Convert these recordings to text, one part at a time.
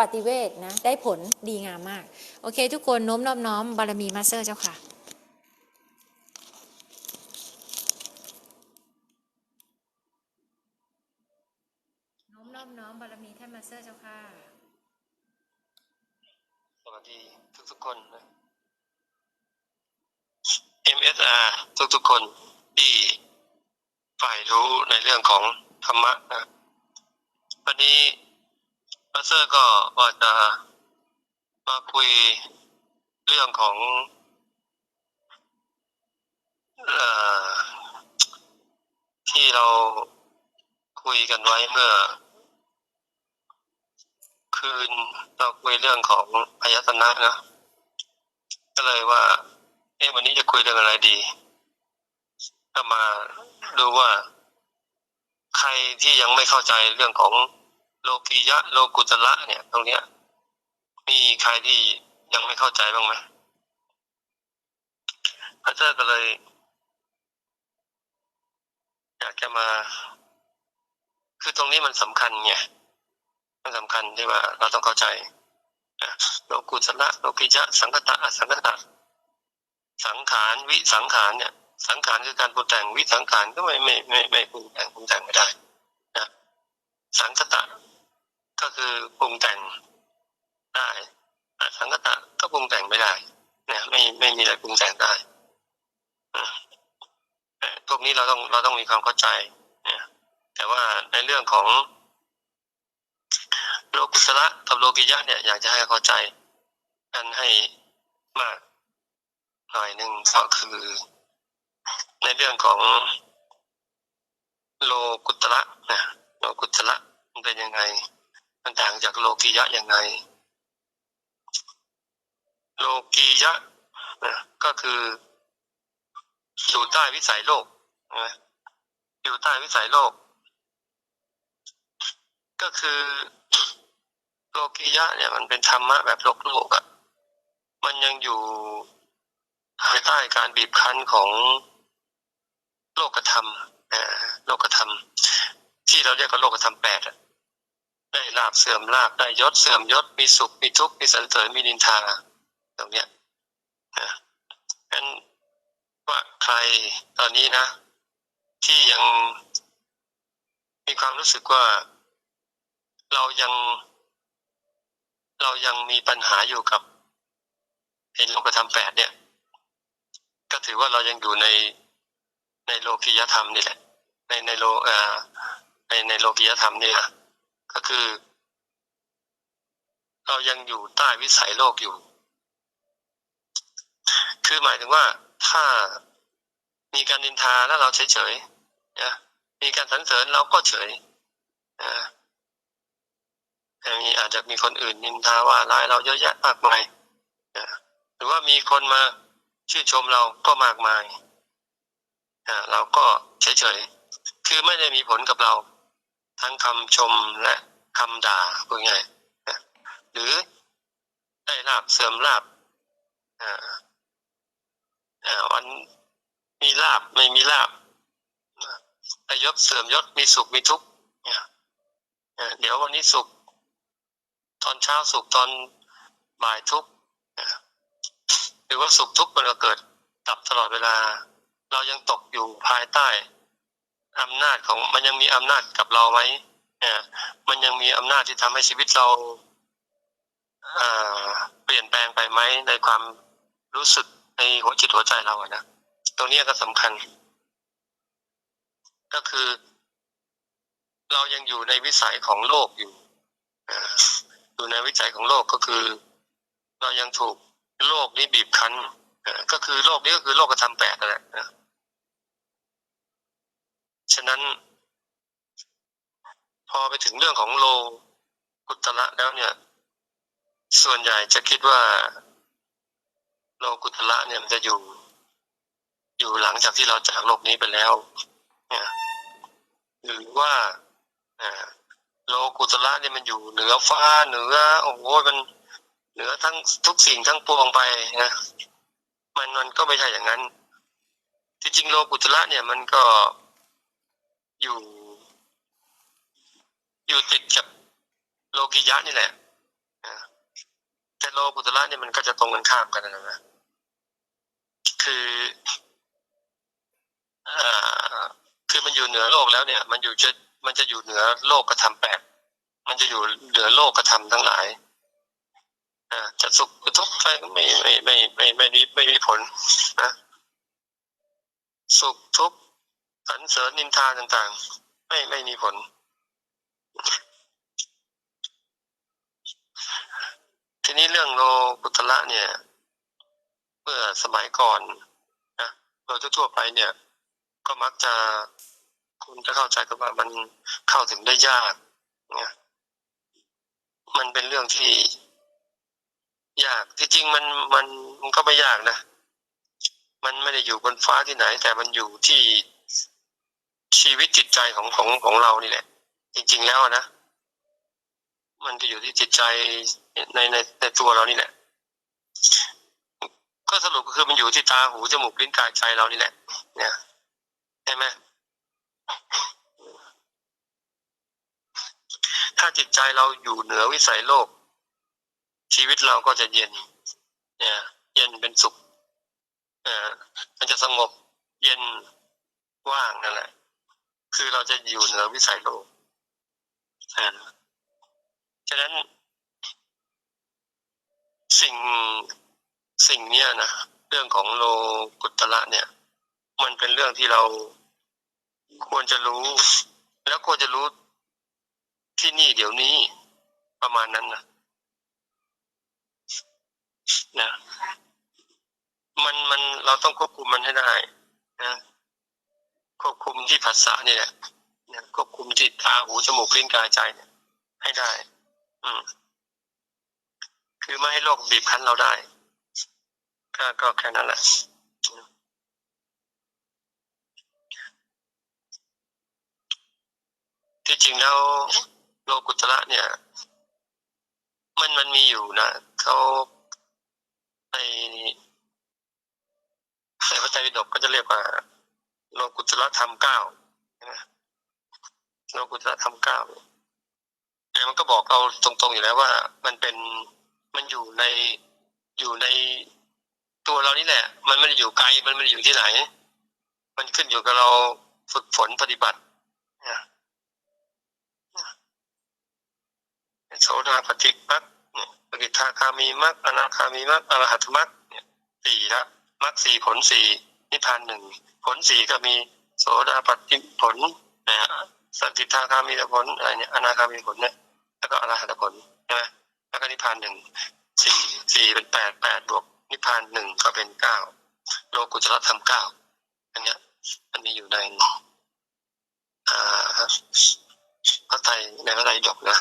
ปฏิเวทนะได้ผลดีงามมาก โอเค ทุกคนโน้มน้อมน้อมบารมีมาสเตอร์เจ้าค่ะโน้มน้อมน้อมบารมีท่านมาสเตอร์เจ้าค่ะ สวัสดีทุกทุกคนนะ MSR ทุกทุกคนที่ฝ่ายรู้ในเรื่องของธรรมะนะวันนี้ มาสเตอร์ก็ว่าจะมาคุยเรื่องของเอ่อที่เราคุยกันไว้เมื่อ คืนเราคุยเรื่องของอายตนะนะก็เลยว่า เอ๊ะวันนี้จะคุยเรื่องอะไรดี ก็มาดูว่า ใครที่ยังไม่เข้าใจเรื่องของ โลกียะโลกุตละเนี่ย ตรงเนี้ย มีใครที่ยังไม่เข้าใจบ้างไหมพระเจ้าก็เลย อยากจะมา คือตรงนี้มันสำคัญไงมันสำคัญที่ว่าเราต้องเข้าใจโลกุตละโลกิยะสังคตะสังคตะ สังขารวิสังขารเนี่ย สังขารคือการปรุงแต่งวิสังขารก็ไม่ไม่ไม่ไม่ปรุงแต่งปรุงแต่งไม่ได้นะสังคตะ ก็คือปรุงแต่งได้สังคตะก็ปรุงแต่งไม่ได้นะไม่ไม่มีอะไรปรุงแต่งได้พวกนี้เราต้องเราต้องมีความเข้าใจนะแต่ว่าในเรื่องของโลกุตละกับโลกิยะเนี่ยอยากจะให้เข้าใจกันให้มากหน่อยหนึ่งก็คือ ในเรื่องของโลกุตละนะโลกุตละมันเป็นยังไง มันต่างจากโลกิยะยังไง โลกียะนะก็คืออยู่ใต้วิสัยโลกนะอยู่ใต้วิสัยโลก ก็คือโลกียะเนี่ยมันเป็นธรรมะแบบโลกโลกอะ่ะ มันยังอยู่ภายใต้การบีบคั้นของโลกธรรมโลกธรรม ที่เราเรียกว่าโลกธรรมแปดอะ ได้ลาบเสื่อมลาบได้ยศเสื่อมยศมีสุขมีทุกข์มีสรรเสริญมีนินทา ตรงเนี้ยนะงั้นว่าใครตอนนี้นะ ที่ยังมีความรู้สึกว่า เรายัง เรายังมีปัญหาอยู่กับเห็นโลกธรรมแปดเนี่ย ก็ถือว่าเรายังอยู่ในในโลกิยธรรมนี่แหละ ในในโลอ่อในในโลกิยธรรมนี่นะ ก็คือ เรายังอยู่ใต้วิสัยโลกอยู่ คือหมายถึงว่าถ้ามีการนินทาแล้วเราเฉยๆนะมีการสรรเสริญเราก็เฉยนะมีอาจจะมีคนอื่นนินทาว่าร้ายเราเยอะแยะมากมายนะหรือว่ามีคนมาชื่นชมเราก็มากมายนะเราก็เฉยๆ คือไม่ได้มีผลกับเรา ทั้งคำชมและคำด่าพูดง่ายหรือได้ลาบเสื่อมลาบอ่าอ่าวันมีลาบไม่มีลาบได้ยศเสื่อมยศมีสุขมีทุกข์เนี่ยอ่าเดี๋ยววันนี้สุข ตอนเช้าสุขตอนบ่ายทุกข์หรือว่าสุขทุกข์มันก็เกิดดับตลอดเวลา เรายังตกอยู่ภายใต้ อำนาจของมันยังมีอำนาจกับเราไหมเนี่ยมันยังมีอำนาจที่ทำให้ชีวิตเราเปลี่ยนแปลงไปไหมในความรู้สึกในหัวจิตหัวใจเราอะนะตรงนี้ก็สำคัญ ก็คือ เรายังอยู่ในวิสัยของโลกอยู่อยู่ในวิจัยของโลกก็คือ เรายังถูกโลกนี้บีบคั้นก็คือโลกนี้ก็คือโลกธรรมแปดนั่นแหละนะ ฉะนั้น พอไปถึงเรื่องของโลกุตละแล้วเนี่ย ส่วนใหญ่จะคิดว่า โลกุตละเนี่ยมันจะอยู่ อยู่หลังจากที่เราจากโลกนี้ไปแล้วเนี่ยหรือว่าโลกุตละเนี่ยมันอยู่เหนือฟ้าเหนือโอ้โหมันเหนือทั้งทุกสิ่งทั้งปวงไปนะมันมันก็ไม่ใช่อย่างนั้นที่จริงโลกุตละเนี่ยมันก็ อยู่ อยู่ติดกับโลกิยะนี่แหละแต่โลกุตระเนี่ยมันก็จะตรงกันข้ามกันนะนะคืออ่าคือมันอยู่เหนือโลกแล้วเนี่ย มันอยู่จะมันจะอยู่เหนือโลกกระทำแปดมันจะอยู่เหนือโลกกระทำทั้งหลายอ่าจะสุขทุกข์ไปก็ไม่ไม่ไม่ไม่ไม่ไม่ไม่มีผลนะสุขทุกข์ สรรเสริญนินทาต่างๆ ไม่ไม่มีผล ทีนี้เรื่องโลกุตระเนี่ย เมื่อสมัยก่อนนะโดยทั่วไปเนี่ย ก็มักจะคุณจะเข้าใจกันว่ามันเข้าถึงได้ยากเนี่ยมันเป็นเรื่องที่ยากที่จริงมันมันมันก็ไม่ยากนะ มันไม่ได้อยู่บนฟ้าที่ไหน แต่มันอยู่ที่ ชีวิตจิตใจของของของเรานี่แหละ จริง ๆแล้วนะมันก็อยู่ที่จิตใจในในในตัวเรานี่แหละ ก็สรุปก็คือมันอยู่ที่ตาหูจมูกลิ้นกายใจเรานี่แหละ เนี่ยใช่ไหมถ้าจิตใจเราอยู่เหนือวิสัยโลก ชีวิตเราก็จะเย็น เนี่ย เย็นเป็นสุข เออมันจะสงบเย็นว่างนั่นแหละ คือเราจะอยู่เหนือวิสัยโลกอ่ฉะนั้นสิ่งสิ่งเนี้ยนะเรื่องของโลกุตระเนี่ย มันเป็นเรื่องที่เราควรจะรู้ แล้วควรจะรู้ที่นี่เดี๋ยวนี้ประมาณนั้นนะนะมันมันเราต้องควบคุมมันให้ได้นะ ควบคุมที่ภาษานี่แหละนะควบคุมที่ตาหูจมูกลิ้นกายใจเนี่ย ให้ได้ อืม คือไม่ให้โลกบีบคั้นเราได้ ก็ก็แค่นั้นแหละที่จริงแล้วโลกุตระเนี่ย มันมันมีอยู่นะเขาในในพระไตรปิฎกก็จะเรียกว่า โลกุตระธรรมเก้าโลกุตระธรรมเก้าแต่มันก็บอกเราตรงๆอยู่แล้วว่า มันเป็นมันอยู่ในอยู่ในตัวเรานี่แหละ มันไม่ได้อยู่ไกลมันไม่ได้อยู่ที่ไหน มันขึ้นอยู่กับเราฝึกฝนปฏิบัตินะโสดาปฏิมักเนี่ยปฏิทาคามีมักอนาคามีมักอรหัตมักเนี่ยสี่ละมักสี่ผลสี่ นิพพานหนึ่งผลสี่ก็มีโสดาปฏิผลนะสัติทาคามีผลอะไรเนี่ยอนาคามีผลเนี่ยแล้วก็อรหัตผลใช่ไหมแล้วก็นิพพานหนึ่งสี่สี่เป็นแปดแปดบวกนิพพานหนึ่งก็เป็นเก้าโลกุตระธรรมเก้าอันเนี้ยมันมีอยู่ในอ่าพระไตรในพระไตรปิฎกนะ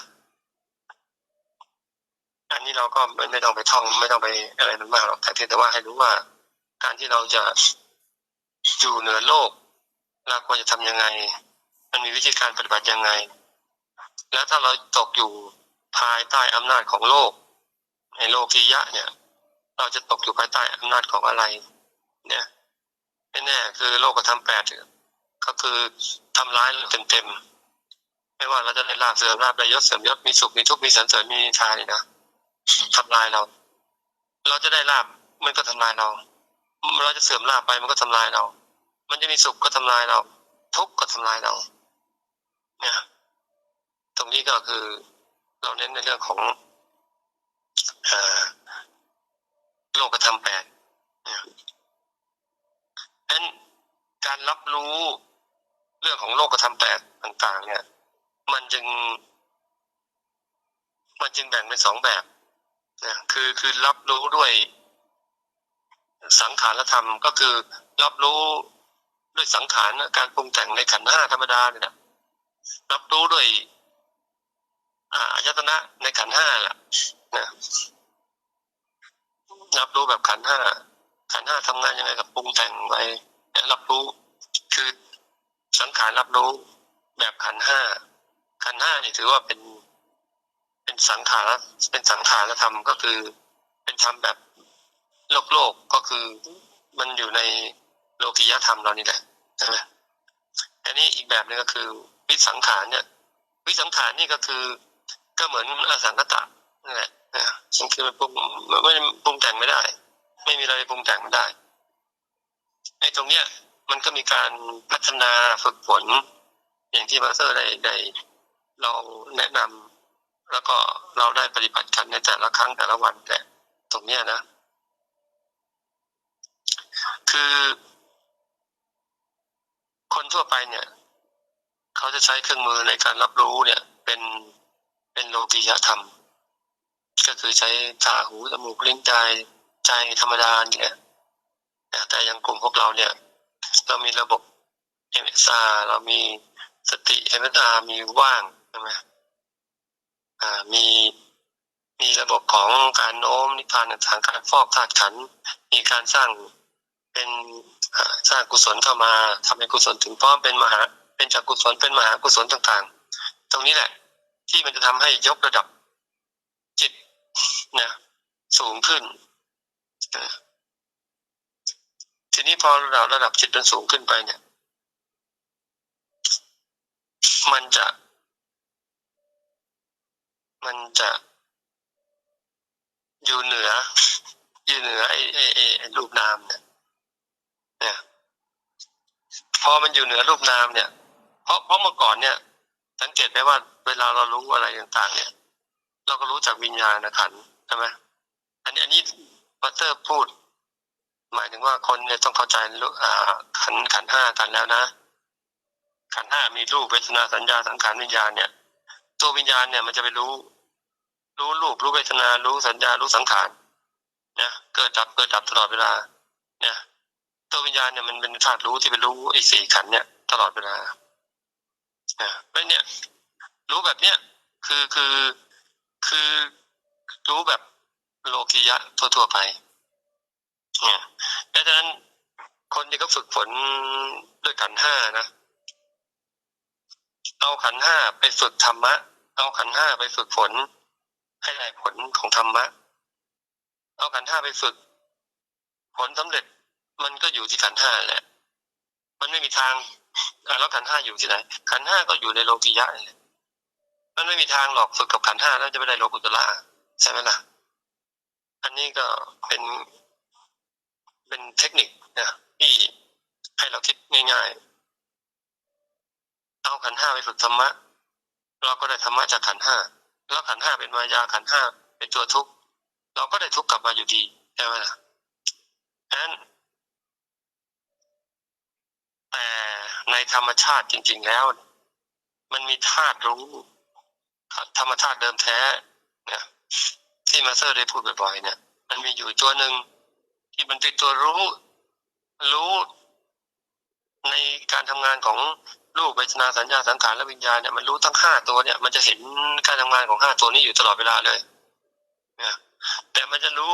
อันนี้เราก็ไม่ไม่ต้องไปท่องไม่ต้องไปอะไรมันมากหรอกแต่เพียงแต่ว่าให้รู้ว่า การที่เราจะ อยู่เหนือโลก เราควรจะทำยังไง มันมีวิธีการปฏิบัติยังไง แล้วถ้าเราตกอยู่ภายใต้อำนาจของโลก ในโลกียะเนี่ย เราจะตกอยู่ภายใต้อำนาจของอะไร เนี่ยแน่ๆคือโลกกระทำแปดก็คือทำร้ายเราเต็มๆไม่ว่าเราจะได้ลาบเสื่อมลาบได้ยศเสื่อมยศมีสุขมีทุกข์มีสันเสริญมีนิทานี่นะทำลายเรา เราจะได้ลาบมันก็ทำลายเรา เราจะเสื่อมลาบไปมันก็ทำลายเรา มันจะมีสุขก็ทำลายเรา ทุกข์ก็ทำลายเราเนี่ยตรงนี้ก็คือ เราเน้นในเรื่องของอโลกธรรมแปดเนี่ยนั้นการรับรู้เรื่องของโลกธรรมแปดต่าง ๆ เนี่ย มันจึง มันจึงแบ่งเป็นสองแบบนะคือคือรับรู้ด้วยสังขารธรรมก็คือรับรู้ ด้วยสังขารการปรุงแต่งในขันห้าธรรมดาเนี่ยนะรับรู้ด้วยอาอายตนะในขันห้าแหละนะรับรู้แบบขันห้าขันห้าทำงานยังไงกับปรุงแต่งไปรับรู้ คือสังขารรับรู้แบบขันห้าขันห้านี่ถือว่าเป็น เป็นสังขารเป็นสังขารธรรมก็คือ เป็นธรรมแบบโลกโลกก็คือมันอยู่ใน โลกิยธรรมเรานี่แหละใช่ไหมอันนี้อีกแบบหนึงก็คือ วิสังขารเนี่ย วิสังขารนี่ก็คือ ก็เหมือนอสังคตะนั่นแหละเอมันคือมันปรุงไม่ปรุงแต่งไม่ได้ ไม่มีอะไรปรุงแต่งไม่ได้ไอ้ตรงเนี้ย มันก็มีการพัฒนาฝึกฝน อย่างที่มาสเตอร์ได้ได้เราแนะนำแล้วก็เราได้ปฏิบัติกันในแต่ละครั้งแต่ละวันแต่ตรงเนี้ยนะ คือ คนทั่วไปเนี่ย เขาจะใช้เครื่องมือในการรับรู้เนี่ย เป็นเป็นโลกิยธรรม ก็คือใช้ตาหูจมูกลิ้นใจใจธรรมดาเนี่ยแต่แต่อยังกลุ่มพวกเราเนี่ย เรามีระบบ m s r เรามีสติ m s r มีว่างใช่ไหมอ่ามีมีระบบของการโน้มนิพพานทางการฟอกธาตุขัน มีการสร้างเป็น สร้างกุศลเข้ามาทำให้กุศลถึงพร้อมเป็นมหา เป็นจากกุศลเป็นมหากุศลต่างๆ ตรงนี้แหละ ที่มันจะทำให้ยกระดับจิตนะสูงขึ้น ทีนี้พอระดับระดับจิตมันสูงขึ้นไปเนี่ย มันจะ มันจะอยู่เหนือ อยู่เหนือไอ้ไอ้ไอ้รูปนามเนี่ย พอมันอยู่เหนือรูปนามเนี่ย เพราะเพราะเมื่อก่อนเนี่ย สังเกตไหมว่าเวลาเรารู้อะไรต่างๆ เนี่ย เราก็รู้จากวิญญาณขันใช่ไหมอันนี้อันนี้วัตเตอร์พูด หมายถึงว่าคนเนี่ยต้องเข้าใจรู้อ่าขันขันห้ากันแล้วนะ ขันห้ามีรูปเวทนาสัญญาสังขารวิญญาณเนี่ย ตัววิญญาณเนี่ยมันจะไปรู้ รู้รูปรู้เวทนารู้สัญญารู้สังขารนะเกิดดับเกิดดับตลอดเวลาเนี่ย ตัววิญญาณเนี่ยมันเป็นธาตุรู้ที่ไปรู้ไอ้สี่ขันเนี่ยตลอดเวลานะเพราะเนี่ยรู้แบบเนี้ยคือคือคือรู้แบบโลกิยะทั่วๆไปเนี่ยดังนั้นคนที่เขาฝึกฝนด้วยขันห้านะเอาขันห้าไปฝึกธรรมะ เอาขันห้าไปฝึกฝนให้ได้ผลของธรรมะ เอาขันห้าไปฝึก ผลสำเร็จ มันก็อยู่ที่ขันห้าแหละ มันไม่มีทางอะแล้วขันห้าอยู่ที่ไหน ขันห้าก็อยู่ในโลกิยะนี่แหละมันไม่มีทางหรอกฝึกกับขันห้าแล้วจะไม่ได้โลกุตละใช่ไหมล่ะ อันนี้ก็เป็นเป็นเทคนิคนะที่ให้เราคิดง่ายๆ เอาขันห้าไปฝึกธรรมะ เราก็ได้ธรรมะจากขันห้าแล้วขันห้าเป็นมายาขันห้าเป็นตัวทุกข์ เราก็ได้ทุกข์กลับมาอยู่ดีใช่ไหมล่ะฉะนั้น แต่ในธรรมชาติจริง ๆแล้ว มันมีธาตุรู้ ธรรมชาติเดิมแท้เนี่ยที่มาสเตอร์ได้พูดบ่อยๆเนี่ย มันมีอยู่ตัวหนึ่งที่มันเป็นตัวรู้ รู้ในการทำงานของรูปเวทนาสัญญาสังขารและวิญญาณเนี่ยมันรู้ทั้งห้าตัวเนี่ย มันจะเห็นการทำงานของห้าตัวนี้อยู่ตลอดเวลาเลยนะแต่มันจะรู้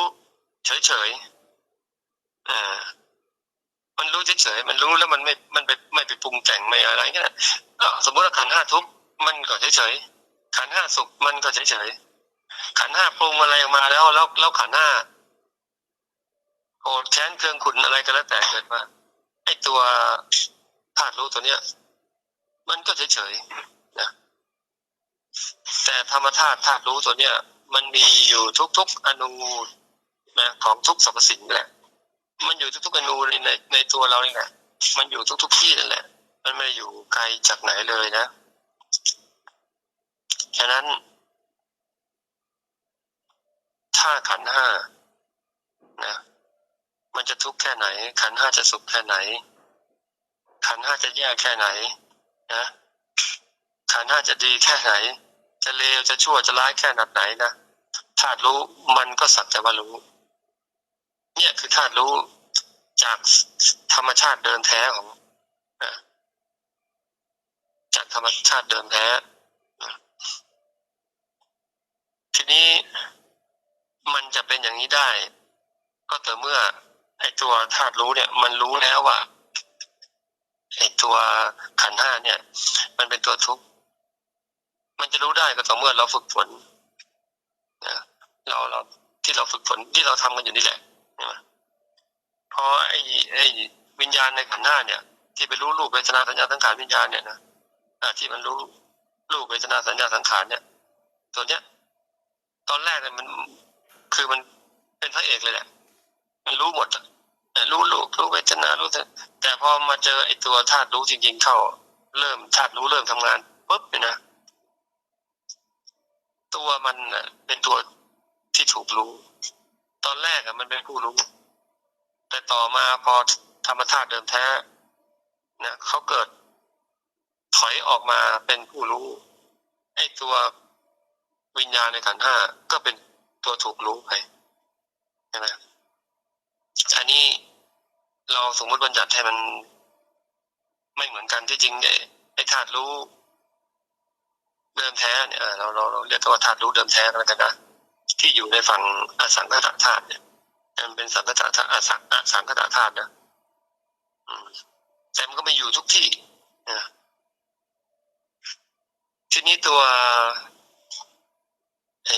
เฉยๆอ่า มันรู้เฉยๆมันรู้แล้วมันไม่มันไปไม่ไปปรุงแต่งไม่อะไรเงี้ยเอ่อสมมติว่าขันห้าทุกมันก็เฉยๆขันห้าสุขมันก็เฉยๆขันห้าปรุงอะไรออกมาแล้วแล้วแล้วขันห้าโกรธแค้นเครื่องขุนอะไรก็แล้วแต่เกิดมาไอตัวธาตุรู้ตัวเนี้ย มันก็เฉยๆนะแต่ธรรมธาตุธาตุรู้ตัวเนี้ย มันมีอยู่ทุกๆอนูนะของทุกสรรพสิ่งแหละ มันอยู่ทุกๆอนูในในในตัวเรานี่แหละมันอยู่ทุกๆที่นั่นแหละ มันไม่ได้อยู่ไกลจากไหนเลยนะ ฉะนั้นถ้าขันห้านะ มันจะทุกข์แค่ไหน ขันห้าจะสุขแค่ไหน ขันห้าจะแย่แค่ไหน นะ ขันห้าจะดีแค่ไหน จะเลวจะชั่วจะร้ายแค่ไหนไหนนะธารู้มันก็สักแต่ว่ารู้ เนี่ยคือธาตุรู้จากธรรมชาติเดิมแท้ของจากธรรมชาติเดิมแท้ทีนี้มันจะเป็นอย่างนี้ได้ ก็ต่อเมื่อ ไอตัวธาตุรู้เนี่ย มันรู้แล้วว่าไอตัวขันห้าเนี่ย มันเป็นตัวทุกข์มันจะรู้ได้ก็ต่อเมื่อเราฝึกฝนนะเราเราที่เราฝึกฝนที่เราทำกันอยู่นี่แหละ ใช่ไหมพอไอ้ไอ้วิญญาณในขันธ์ห้าเนี่ย ที่ไปรู้รูปเวทนาสัญญาสังขารวิญญาณเนี่ยนะที่มันรู้รูปเวทนาสัญญาสังขารเนี่ยตัวเนี้ย ตอนแรกเนี่ยมันคือมันเป็นพระเอกเลยแหละ มันรู้หมดรู้ลูกรู้เวทนารู้แต่พอมาเจอไอ้ตัวธาตุรู้จริง ๆ เข้า เริ่มธาตุรู้เริ่มทำงานปุ๊บเนี่ยนะตัวมันน่ะเป็นตัวที่ถูกรู้ ตอนแรกอะมันเป็นผู้รู้ แต่ต่อมาพอธรรมธาตุเดิมแท้นะเขาเกิด ถอยออกมาเป็นผู้รู้ไอ้ตัววิญญาณในขันห้าก็เป็นตัวถูกรู้ไปใช่ไหมอันนี้เราสมมติบัญญัติให้มัน ไม่เหมือนกันที่จริงไอ้ไอ้ธาตุรู้ เดิมแท้เนี่ยเราเราเราเรียกว่าธาตุรู้เดิมแท้ก็แล้วกันนะ ที่อยู่ในฝั่งอสังขตธาตุเนี่ยมันเป็นสังขตธาตุอสังอสังขตธาตุนะแต่มันก็ไม่อยู่ทุกที่นะทีนี้ตัวไอ้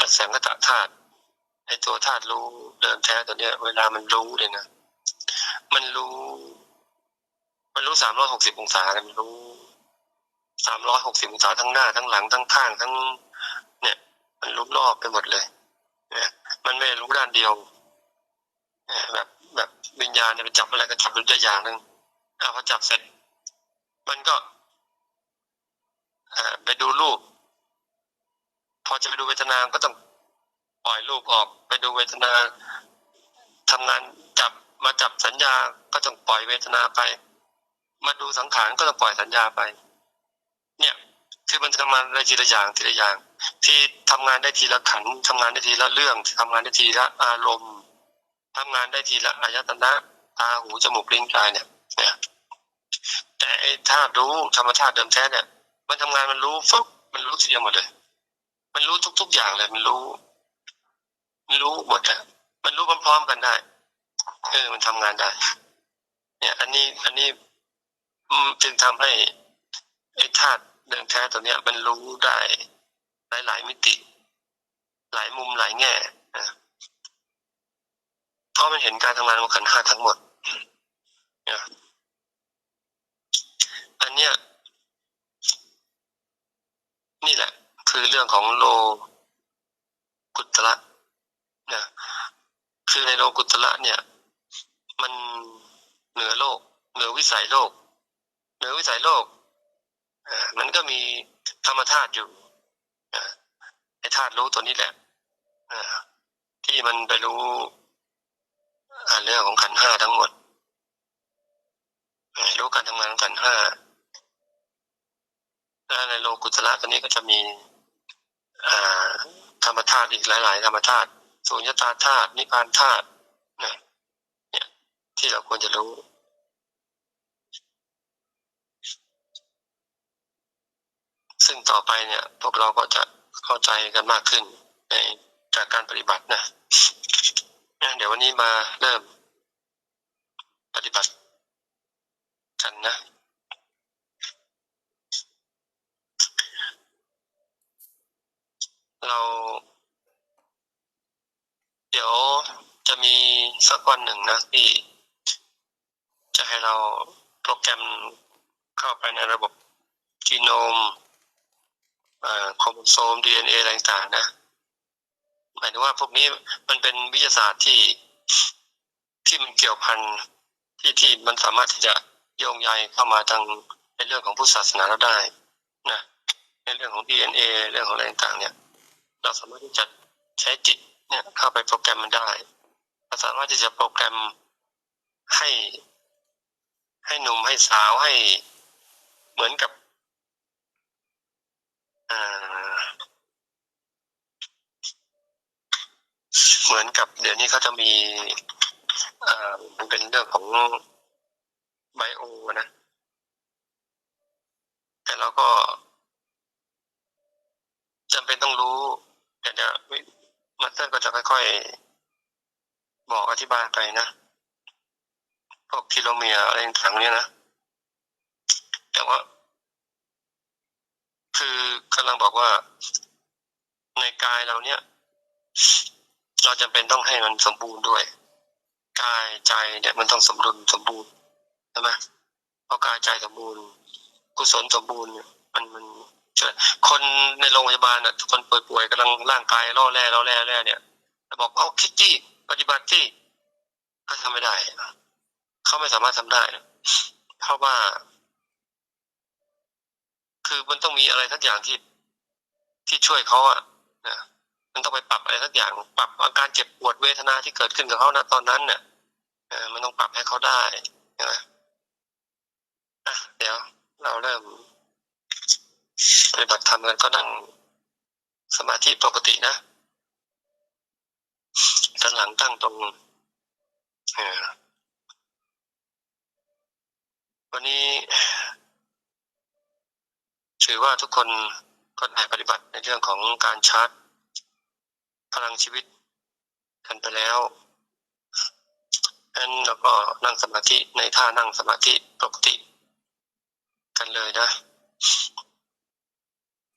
อสังขตธาตุไอ้ตัวธาตุรู้เดิมแท้ตัวเนี้ย เวลามันรู้เลยนะมันรู้ มันรู้สามร้อยหกสิบองศาเลยมันรู้สามร้อยหกสิบองศาทั้งหน้าทั้งหลังทั้งข้างทั้ง มันรู้รอบไปหมดเลยเนี่ยมันไม่รู้ด้านเดียวแบบแบบวิญญาณเนี่ยจับอะไรก็จับรู้ได้อย่างหนึ่งพอจับเสร็จ มันก็ไปดูรูป พอจะไปดูเวทนา ก็ต้องปล่อยรูปออก ไปดูเวทนาทำงานจับมาจับสัญญาก็ต้องปล่อยเวทนาไป มาดูสังขารก็ต้องปล่อยสัญญาไป เนี่ย คือมันทำงานได้ทีละอย่างทีละอย่าง ที่ทำงานได้ทีละขันธ์ทำงานได้ทีละเรื่องทำงานได้ทีละอารมณ์ทำงานได้ทีละอายตนะตาหูจมูกลิ้นกายเนี่ยเนี่ยแต่ไอ้ธาตุรู้ธรรมชาติเดิมแท้เนี่ย มันทำงานมันรู้ฟึบมันรู้ทีเดียวหมดเลย มันรู้ทุก ๆ อย่างเลย มันรู้ มันรู้หมดอะมันรู้พร้อมๆกันได้เออมันทำงานได้ เนี่ย อันนี้ อันนี้จึงทำให้ไอ้ธาตุเดิมแท้ตัวเนี้ย มันรู้ได้ หลายๆมิติ หลายมุมหลายแง่นะเพราะมันเห็นการทำงานของขันห้าทั้งหมดนะอันเนี้ย นี่แหละ คือเรื่องของโลกุตระนะคือในโลกุตระเนี่ย มันเหนือโลก เหนือวิสัยโลก เหนือวิสัยโลกอ่ามันก็มีธรรมธาตุอยู่ ธาตุรู้ตัวนี้แหละอที่มันไปรู้เรื่องของขันห้าทั้งหมดรู้การทำงานของขันห้าและในโลกุตระตัวนี้ก็จะมีอธรรมธาตุอีกหลาย ๆ ธรรมธาตุสุญญตาธาตุนิพพานธาตุเนี่ย ที่เราควรจะรู้ซึ่งต่อไปเนี่ย พวกเราก็จะ เข้าใจกันมากขึ้นในจากการปฏิบัตินะเดี๋ยววันนี้มาเริ่ม ปฏิบัติกันนะเรา เดี๋ยวจะมีสักวันหนึ่งนะที่ จะให้เราโปรแกรมเข้าไปในระบบจีโนม ครโมโซม DNA อะไรต่างๆนะหมายถึงว่าพวกนี้มันเป็นวิทยาศาสตร์ที่ที่มันเกี่ยวพันที่ที่มันสามารถที่จะโยงใยเข้ามาทางในเรื่องของพุทธศาสนาเราได้นะในเรื่องของ DNA เรื่องของอะไรต่างๆเนี่ย เราสามารถที่จะใช้จิตเนี่ยเข้าไปโปรแกรมมันได้เราสามารถที่จะโปรแกรมให้ ให้หนุ่มให้สาวให้เหมือนกับ เหมือนกับเดี๋ยวนี้เขาจะมีอ่ามันเป็นเรื่องของไบโอนะ แต่เราก็จำเป็นต้องรู้ แต่เดี๋ยวมาสเตอร์ก็จะค่อยๆ บอกอธิบายไปนะ พวกทีโลเมียอะไรต่างเนี่ยนะ แต่ว่า คือกำลังบอกว่าในกายเราเนี่ย เราจำเป็นต้องให้มันสมบูรณ์ด้วย กายใจเนี่ยมันต้องสมดุลสมบูรณ์ใช่ไหมพราะกายใจสมบูรณ์ กุศลสมบูรณ์เนี่ยมันมันคนในโรงพยาบาลน่ะคนป่วยๆกำลังร่างกายล่อแร่ล่อแร่ล่อแร่เนี่ยแต่บอกเอาคิดที่ปฏิบัติที่ก็ทำไม่ได้เขาไม่สามารถทำได้ เพราะว่า คือมันต้องมีอะไรทักอย่างที่ที่ช่วยเขาอะนะมันต้องไปปรับอะไรทักอย่าง ปรับอาการเจ็บปวดเวทนาที่เกิดขึ้นกับเขาณตอนนั้นเนี่ยมันต้องปรับให้เขาได้ใช่ไหมอะเดี๋ยว เราเริ่มปฏิบัติธรรมกันก็นั่งสมาธิปกตินะด้านหลังตั้งตรงวันนี้ ถือว่าทุกคนก็ได้ปฏิบัติในเรื่องของการชาร์จพลังชีวิตกันไปแล้วงั้นเราก็นั่งสมาธิในท่านั่งสมาธิปกติ กันเลยนะ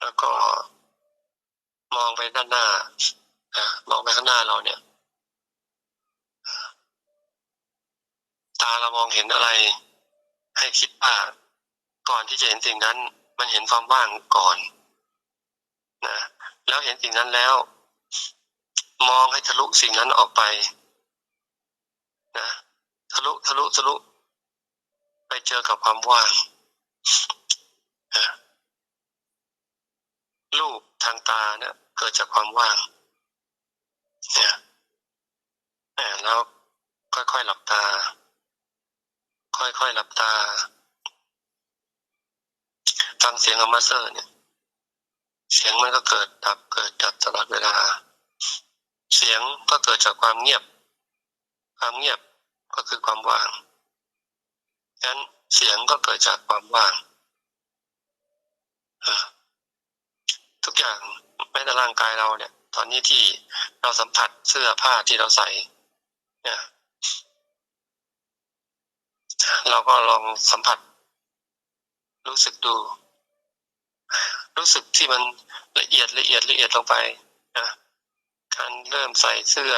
แล้วก็มองไปด้านหน้าอมองไปข้างหน้าเราเนี่ย ตาเรามองเห็นอะไร ให้คิดว่าก่อนที่จะเห็นสิ่งนั้น มันเห็นความว่างก่อนนะแล้วเห็นสิ่งนั้นแล้ว มองให้ทะลุสิ่งนั้นออกไปนะทะลุทะลุทะลุ ไปเจอกับความว่างนะรูปทางตาเนี่ยเกิดจากความว่างเนี่ยแล้วค่อยๆหลับตา ค่อยๆหลับตา ฟังเสียงของมาสเตอร์เนี่ย เสียงมันก็เกิดดับเกิดดับตลอดเวลา เสียงก็เกิดจากความเงียบ ความเงียบก็คือความว่างฉะนั้นเสียงก็เกิดจากความว่างทุกอย่างแม้แต่ร่างกายเราเนี่ย ตอนนี้ที่เราสัมผัสเสื้อผ้าที่เราใส่ เนี่ย เราก็ลองสัมผัส รู้สึกดู รู้สึกที่มันละเอียดละเอียดละเอียดลงไปนะการเริ่มใส่เสื้อ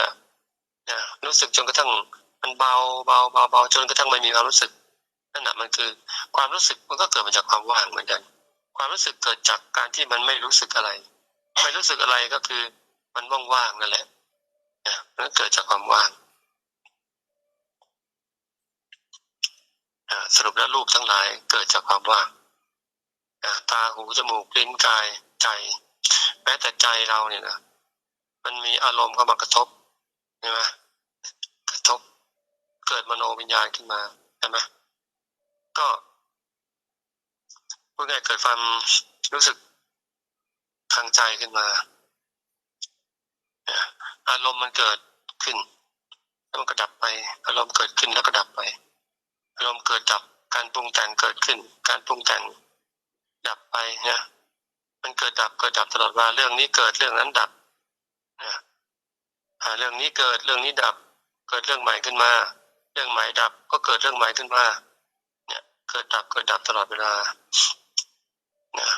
นะรู้สึกจนกระทั่งมันเบาเบาเบาเบาจนกระทั่งไม่มีความรู้สึกนั่นแหะมันคือ ความรู้สึกมันก็เกิดมาจากความว่างเหมือนกัน ความรู้สึกเกิดจากการที่มันไม่รู้สึกอะไร ไม่รู้สึกอะไรก็คือ มันว่างๆนั่นแหละนะมันเกิดจากความว่างสรุปแล้วรูปทั้งหลายเกิดจากความว่าง ตาหูจมูกลิ้นกายใจแม้แต่ใจเราเนี่ยนะมันมีอารมณ์เข้ามากระทบใช่ไหมกระทบเกิดมโนวิญญาณขึ้นมาใช่ไหมก็พูดง่ายเกิดความรู้สึกทางใจขึ้นมาอาอารมณ์มันเกิดขึ้นแล้วมันก็ดับไป อารมณ์เกิดขึ้นแล้วก็ดับไป อารมณ์เกิดดับการปรุงแต่งเกิดขึ้น การปรุงแต่ง ดับไปเนี่ยมันเกิดดับเกิดดับตลอดเวลาเรื่องนี้เกิดเรื่องนั้นดับนะอ่าเรื่องนี้เกิดเรื่องนี้ดับ เกิดเรื่องใหม่ขึ้นมา เรื่องใหม่ดับก็เกิดเรื่องใหม่ขึ้นมา เนี่ย เกิดดับเกิดดับตลอดเวลานะ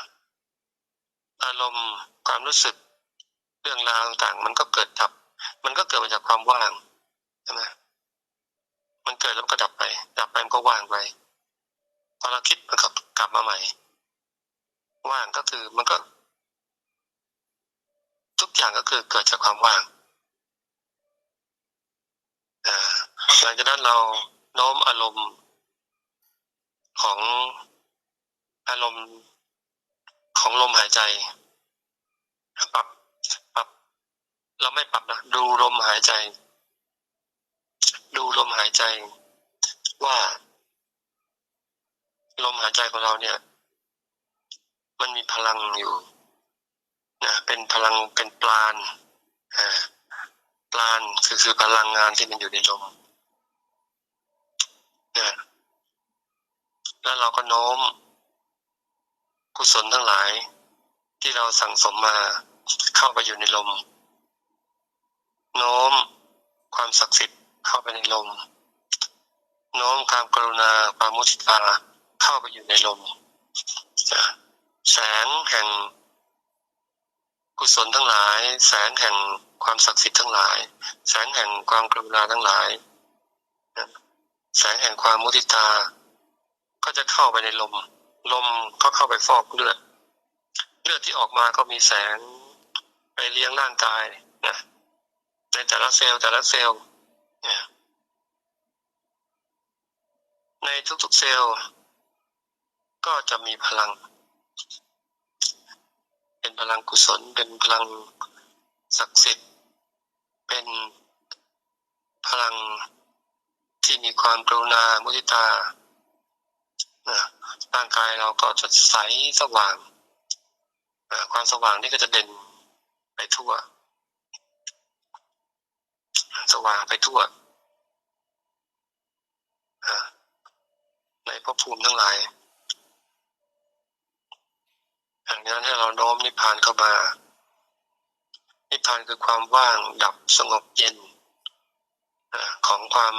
อารมณ์ความรู้สึกเรื่องราวต่างๆ มันก็เกิดดับ มันก็เกิดมาจากความว่างใช่ไหมมันเกิดแล้วก็ดับไป ดับไปมันก็ว่างไปพอเราคิดมันก็กลับมาใหม่ ว่างก็คือมันก็ ทุกอย่างก็คือเกิดจากความว่างหลังจากนั้นเราโน้มอารมณ์ของอารมณ์ของลมหายใจปรับปรับ เราไม่ปรับนะดูลมหายใจ ดูลมหายใจว่า ลมหายใจของเราเนี่ย มันมีพลังอยู่นะเป็นพลังเป็นปราณอ่าปราณคือคือพลังงานที่มันอยู่ในลมนะแล้วเราก็โน้ม กุศลทั้งหลาย ที่เราสั่งสมมาเข้าไปอยู่ในลม โน้มความศักดิ์สิทธิ์เข้าไปในลม โน้มความกรุณาความมุทิตาเข้าไปอยู่ในลมนะ แสงแห่งกุศลทั้งหลาย แสงแห่งความศักดิ์สิทธิ์ทั้งหลาย แสงแห่งความกรุณาทั้งหลาย แสงแห่งความมุทิตา ก็จะเข้าไปในลม ลมก็เข้าไปฟอกเลือด เลือดที่ออกมาก็มีแสงไปเลี้ยงร่างกายนะในแต่ละเซลล์แต่ละเซลล์ในทุกๆเซลล์ ก็จะมีพลัง เป็นพลังกุศล เป็นพลังศักดิ์สิทธิ์ เป็นพลังที่มีความกรุณา มุทิตาร่างกายเราก็จะใสสว่าง ความสว่างนี่ก็จะเด่นไปทั่ว สว่างไปทั่วในภพภูมิทั้งหลาย อย่างนั้นให้เราโน้มนิพพานเข้ามา นิพพานคือความว่างดับสงบเย็นอของความ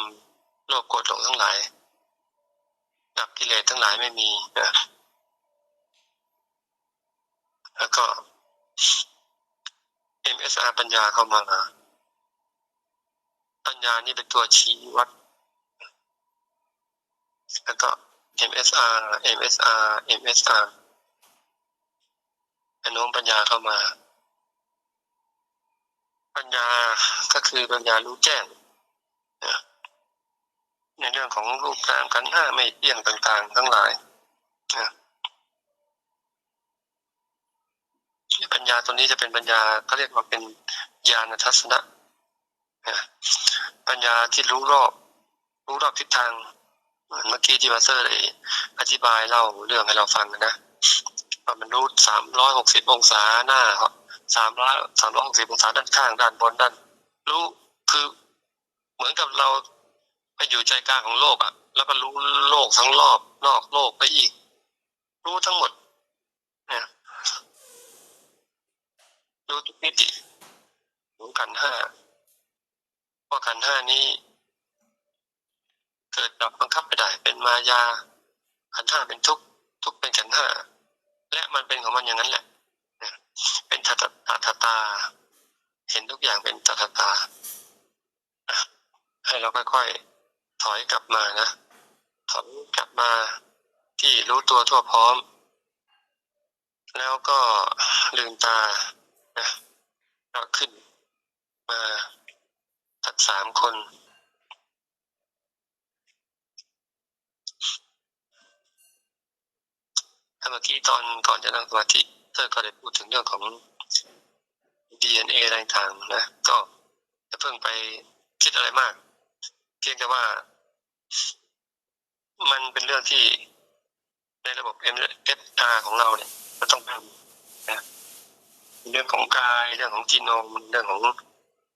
โลภโกรธหลงทั้งหลาย ดับกิเลสทั้งหลายไม่มีนะแล้วก็ MSR ปัญญาเข้ามา ปัญญานี่เป็นตัวชี้วัด แล้วก็ MSR MSR MSR อนุมปัญญาเข้ามา ปัญญาก็คือปัญญารู้แจ้งนะในเรื่องของรูปนามกันห้าไม่เที่ยงต่างๆ ทั้งหลายนะปัญญาตัวนี้จะเป็นปัญญาเขาเรียกว่าเป็นญาณทัศนะปัญญาที่รู้รอบ รู้รอบทิศทางเหมือนเมื่อกี้ที่มาเตอร์ได้อธิบายเล่าเรื่องให้เราฟังนะ ว่ามันรู้สามร้อยหกสิบองศาหน้าครับสามร้อยสามร้อยหกสิบองศาด้านข้างด้านบนด้านรู้คือเหมือนกับเราไปอยู่ใจกลางของโลกอะ่ะ แล้วก็รู้โลกทั้งรอบนอกโลกไปอีก รู้ทั้งหมดเนี่ยรู้ทุกมิติรู้ขันห้าว่าขันห้านี้ เกิดดับบังคับไม่ได้ เป็นมายาขันห้าเป็นทุกทุกเป็นขันห้า และมันเป็นของมันอย่างนั้นแหละเป็นทัตตาทัตตา เห็นทุกอย่างเป็นทัตตาให้เราค่อยๆถอยกลับมานะถอยกลับมาที่รู้ตัวทั่วพร้อม แล้วก็ลืมตานะก็ขึ้นมาทักสามคน ถ้าเมื่อกี้ตอนก่อนจะนั่งสมาธิเธอก็ได้พูดถึงเรื่องของ DNA อะไรต่างๆนะ ก็จะเพิ่งไปคิดอะไรมาก เพียงแต่ว่า มันเป็นเรื่องที่ในระบบ MSR ของเราเนี่ยเราต้องทำนะเรื่องของกายเรื่องของจีโนมเรื่องของ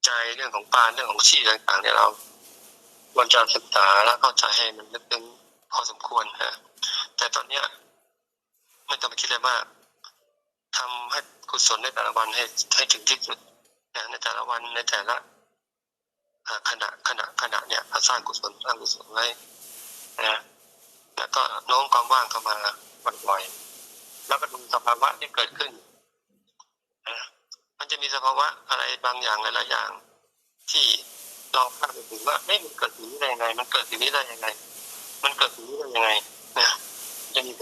ใจเรื่องของปานเรื่องของชีต่างๆเนี่ยเราควรจะศึกษาและเข้าใจให้มันลึกซึ้งพอสมควรนะแต่ตอนเนี้ย ไม่ต้องไปคิดอะไรมากทำให้กุศลในแต่ละวันให้ให้ถึงที่สุดนะในแต่ละวันในแต่ละขณะขณะขณะเนี่ยสร้างกุศลสร้างกุศลไว้นะแล้วก็โน้มความว่างเข้ามาบ่อยๆแล้วก็ดูสภาวะที่เกิดขึ้นมันจะมีสภาวะอะไรบางอย่างหลายๆอย่าง ที่เราคาดไม่ถึงว่าไม่มันเกิดสิ่างนี้ได้ยังไง มันเกิดสิ่างนี้ได้ยังไง มันเกิดสิ่างนี้ได้ยังไงนะ จะมี